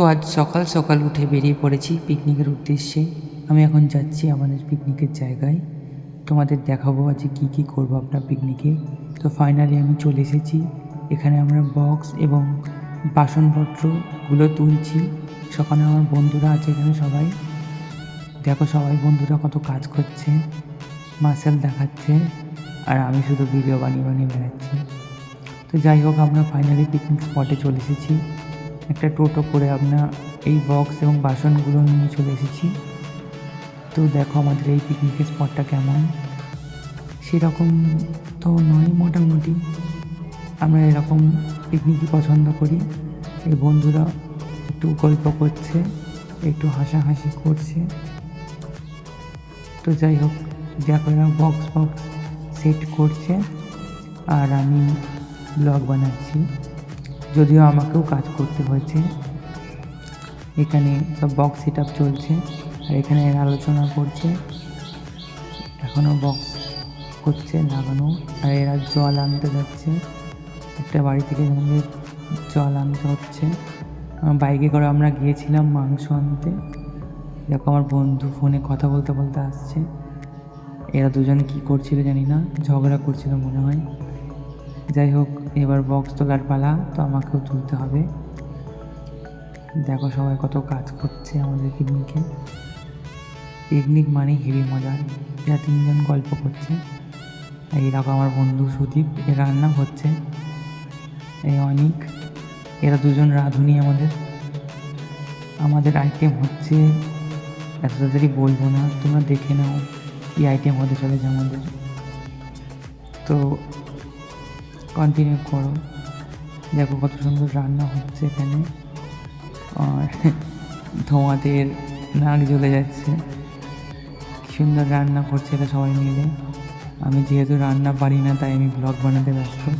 তো আজ সকাল সকাল উঠে বেরিয়ে পড়েছি পিকনিকের উদ্দেশ্যে। আমি এখন যাচ্ছি আমাদের পিকনিকের জায়গায়। তোমাদের দেখাবো আজ কী কী করব আমরা পিকনিকে তো ফাইনালি আমি চলে এসেছি। এখানে আমরা বক্স এবং বাসনপত্রগুলো তুলছি। সকালে আমার বন্ধুরা আছে এখানে সবাই। দেখো সবাই বন্ধুরা কত কাজ করছে। মার্শাল দেখাচ্ছে। আর আমি শুধু ভিডিও বানিয়ে বানিয়ে বেড়াচ্ছি। তো যাই হোক, আমরা ফাইনালি পিকনিক স্পটে চলে এসেছি। একটা টোটো করে আমরা এই বক্স এবং বাসনগুলো নিয়ে চলে এসেছি। তো দেখো আমাদের এই পিকনিকের স্পটটা কেমন? সেরকম তো নয় মোটামুটি। আমরা এরকম পিকনিকই পছন্দ করি। এই বন্ধুরা একটু গল্প করছে, একটু হাসাহাসি করছে। তো যাই হোক, দেখো এরা বক্স বক্স সেট করছে। আর আমি ব্লগ বানাচ্ছি। যদিও আমাকেও কাজ করতে হয়েছে। এখানে সব বক্স সেট আপ চলছে আর এখানে আলোচনা করছে। এখনও বক্স করছে, লাগানো। আর এরা জল আনতে যাচ্ছে। একটা বাড়ি থেকে আমাদের জল আনতে হচ্ছে। বাইকে করে আমরা গিয়েছিলাম মাংস আনতে। দেখো আমার বন্ধু ফোনে কথা বলতে বলতে আসছে। এরা দুজন কি করছিল জানি না, ঝগড়া করছিল মনে হয়। যাই হোক এবার বক্স তোলার পালা তো আমাকেও তুলতে হবে। দেখো সবাই কত কাজ করছে আমাদের পিকনিকে পিকনিক মানে হেভি মজা। এরা তিনজন গল্প করছে। এই দেখো আমার বন্ধু সুদীপ এ রান্না হচ্ছে। এই অনিক, এরা দুজন রাঁধুনি আমাদের। আমাদের আইটেম হচ্ছে, এত তাড়াতাড়ি বলব না, তোমরা দেখে নাও কী আইটেম হতে চলেছে আমাদের। তো কন্টিনিউ করো। দেখো কত সুন্দর রান্না হচ্ছে এখানে। আর ধোঁয়াতে নাক জ্বলে যাচ্ছে। সুন্দর রান্না করছে এটা সবাই মিলে। আমি যেহেতু রান্না পারি না, তাই আমি ব্লগ বানাতে ব্যস্ত।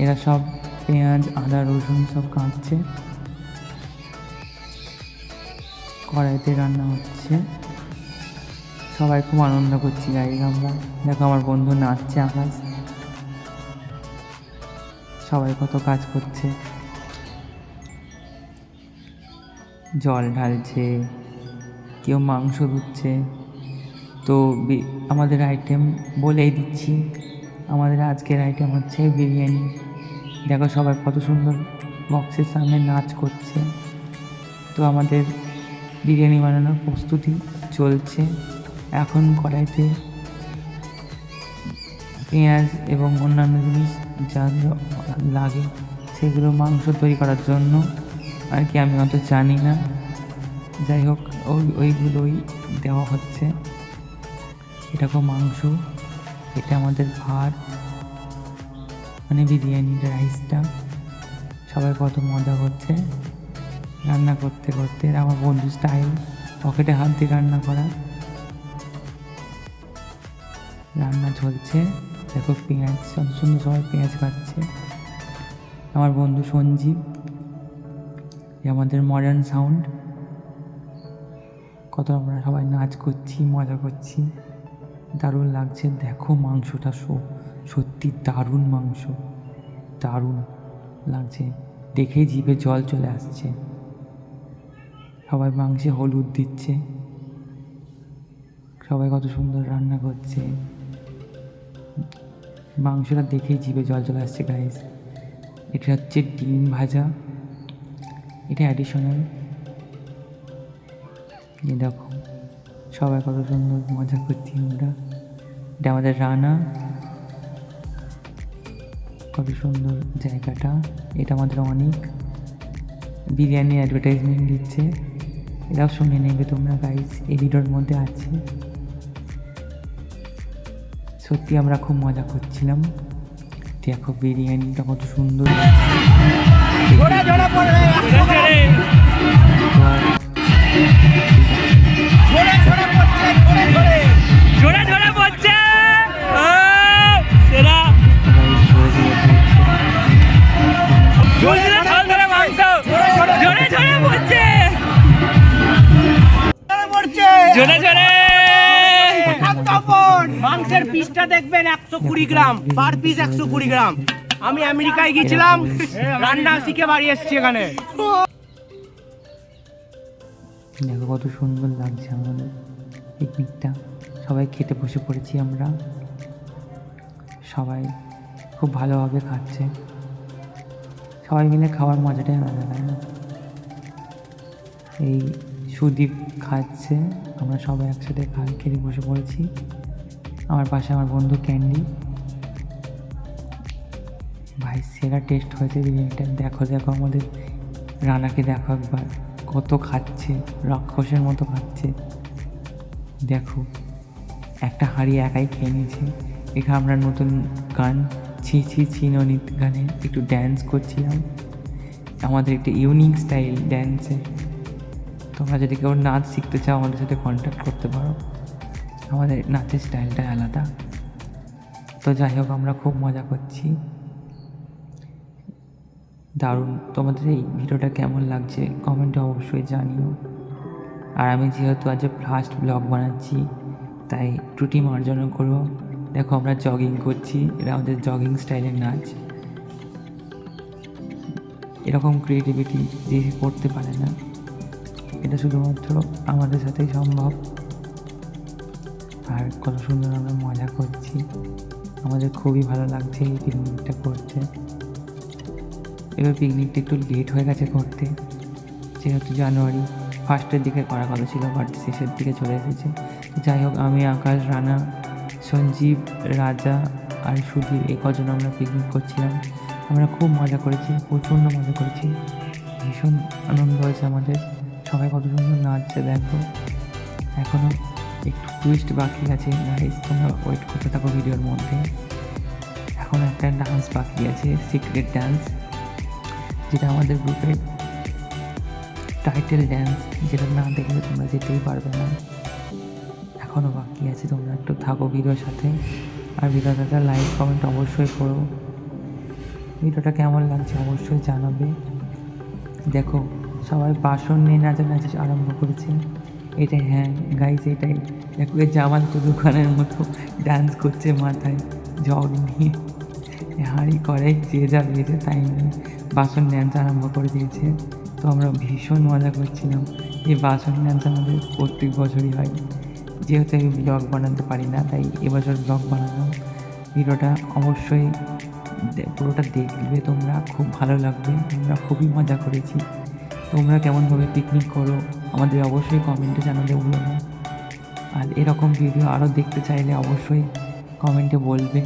এরা সব পেঁয়াজ, আদা, রসুন সব কাটছে কড়াইতে রান্না হচ্ছে। সবাই খুব আনন্দ করছি গাড়ি আমরা। দেখো আমার বন্ধু নাচছে আকাশ। সবাই কত কাজ করছে। জল ঢালছে, কেউ মাংস ধুচ্ছে। তো আমাদের আইটেম বলেই দিচ্ছি। আমাদের আজকের আইটেম হচ্ছে বিরিয়ানি। দেখো সবাই কত সুন্দর বক্সের সামনে নাচ করছে। তো আমাদের বিরিয়ানি বানানোর প্রস্তুতি চলছে। এখন কড়াইতে পেঁয়াজ এবং অন্যান্য জিনিস যা লাগে, সেগুলো মাংস তৈরি করার জন্য আর কি আমি অত জানি না। যাই হোক, ওই ওইগুলোই দেওয়া হচ্ছে। এটা কো মাংস, এটা আমাদের ভাত মানে বিরিয়ানির রাইসটা। সবাই কত মজা করছে। রান্না করতে করতে আমার বন্ধু স্টাইল, পকেটে হাত দিয়ে রান্না করা। রান্না চলছে। দেখো পেঁয়াজ কত সুন্দর সবাই পেঁয়াজ কাটছে। আমার বন্ধু সঞ্জীব আমাদের মডার্ন সাউন্ড কত আমরা সবাই নাচ করছি, মজা করছি। দারুণ লাগছে, দেখো মাংসটা সো- সত্যি দারুণ মাংস। দারুণ লাগছে। দেখেই জিভে জল চলে আসছে। সবাই মাংসে হলুদ দিচ্ছে। সবাই কত সুন্দর রান্না করছে। মাংসটা দেখেই জিভে জল চলে আসছে গাইস এটা হচ্ছে ডিম ভাজা। এটা অ্যাডিশনাল এই দেখো, সবাই কত সুন্দর মজা করছি আমরা। এটা আমাদের রানা কত সুন্দর জায়গাটা। এটা আমাদের অনেক। বিরিয়ানি অ্যাডভার্টাইজমেন্ট দিচ্ছে। এটাও শুনে নেবে তোমরা গাইজ এই ভিডিওর মধ্যে আছে। সত্যি আমরা খুব মজা করছিলাম দেখো বিরিয়ানিটা কত সুন্দর ঝরে ঝরে ঝরে মাংসের পিসটা দেখবেন একশো কুড়ি গ্রাম পার পিস একশো কুড়ি গ্রাম। আমি আমেরিকায় গেছিলাম রান্না শিখে বাড়ি এসেছি এখানে। দেখো কত সুন্দর লাগছে আমাদের পিকনিকটা সবাই খেতে বসে পড়েছি আমরা। সবাই খুব ভালোভাবে খাচ্ছে। সবাই মিলে খাওয়ার মজাটাই আলাদা তাই না? এই সুদীপ খাচ্ছে। আমরা সবাই একসাথে খাই খেতে বসে পড়েছি। আমার পাশে আমার বন্ধু ক্যান্ডি। ভাই, সেরা টেস্ট হয়েছে বিরিয়ানিটা। দেখো দেখো আমাদের রানাকে দেখো একবার। কত খাচ্ছে, রাক্ষসের মতো খাচ্ছে। দেখো, একটা হাঁড়ি একাই খেয়ে নিয়েছে। এখানে আমরা নতুন গান, ছি ছি ছি, ননিত গানে একটু ড্যান্স করছিলাম। আমাদের একটা ইউনিক স্টাইল ড্যান্সে তোমরা যদি কেউ নাচ শিখতে চাও, আমাদের সাথে কন্ট্যাক্ট করতে পারো। আমাদের নাচের স্টাইলটা আলাদা। তো যাই হোক, আমরা খুব মজা করছি। দারুণ। তোমাদের এই ভিডিওটা কেমন লাগছে কমেন্টে অবশ্যই জানিও। আর আমি যেহেতু আজ ফার্স্ট ব্লগ বানাচ্ছি, তাই ত্রুটি মার্জনা করো। দেখো, আমরা জগিং করছি। এটা আমাদের জগিং স্টাইলের নাচ। এরকম ক্রিয়েটিভিটি যে করতে পারে না। এটা শুধুমাত্র আমাদের সাথেই সম্ভব। আর কত সুন্দর আমরা মজা করছি। আমাদের খুবই ভালো লাগছে এই পিকনিকটা করতে। এবার পিকনিকটা একটু লেট হয়ে গেছে করতে। যেহেতু জানুয়ারি ফার্স্টের দিকে করা কথা ছিল বাট শেষের দিকে চলে এসেছে। যাই হোক, আমি, আকাশ, রানা, সঞ্জীব, রাজা আর সুধীর এই কজন আমরা পিকনিক করছিলাম। আমরা খুব মজা করেছি, প্রচণ্ড মজা করেছি। ভীষণ আনন্দ হয়েছে আমাদের। সবাই কত সুন্দর নাচছে, দেখো। এখনও একটু টুইস্ট বাকি আছে গাইস তোমরা ওয়েট করতে থাকো ভিডিওর মধ্যে। এখন একটা ডান্স বাকি আছে সিক্রেট ডান্স যেটা আমাদের গ্রুপের টাইটেল ড্যান্স যেটা না দেখলে তোমরা যেতেই পারবে না। এখনও বাকি আছে, তোমরা একটু থাকো ভিডিওর সাথে। আর ভিডিওটা লাইক কমেন্ট অবশ্যই করো। ভিডিওটা কেমন লাগছে অবশ্যই জানাবে। দেখো সবাই বাসন নিয়ে নাচা নাচানাচি আরম্ভ করেছে। এটা হ্যাঁ গাইস এটাই। দেখো জামাল তো দোকানের মতো ডান্স করছে মাথায় জগ নিয়ে। হাঁড়ি করে, যে যা দিয়েছে তাই নিয়ে বাসন ড্যান্স আরম্ভ করে দিয়েছে। তো আমরা ভীষণ মজা করছিলাম। এই বাসন ড্যান্স আমাদের প্রত্যেক বছরই হয়। যেহেতু আমি ব্লগ বানাতে পারি না, তাই এবছর ব্লগ বানালাম ভিডিওটা অবশ্যই পুরোটা দেখবে তোমরা, খুব ভালো লাগবে। আমরা খুবই মজা করেছি। তোমরা কেমনভাবে পিকনিক করো, আমাদের অবশ্যই কমেন্টে জানাতে ভুলো না। আর এরকম ভিডিও আরও দেখতে চাইলে অবশ্যই কমেন্টে বলবে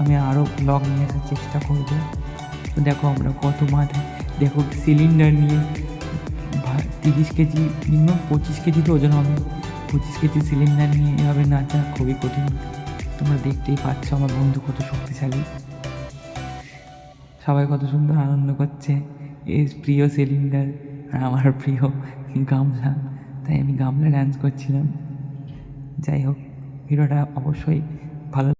আমি আরও ব্লগ নিয়ে আসার চেষ্টা করব। তো দেখো আমরা কত মাথায় দেখো সিলিন্ডার নিয়ে তিরিশ কেজি মিনিমাম পঁচিশ কেজি তো ওজন হবে। পঁচিশ কেজি সিলিন্ডার নিয়ে এভাবে নাচা খুবই কঠিন। তোমরা দেখতেই পাচ্ছ আমার বন্ধু কত শক্তিশালী। সবাই কত সুন্দর আনন্দ করছে। এর প্রিয় সিলিন্ডার আমার প্রিয় গামলা। তাই আমি গামলা ডান্স করছিলাম। যাই হোক ভিডিওটা অবশ্যই ভালো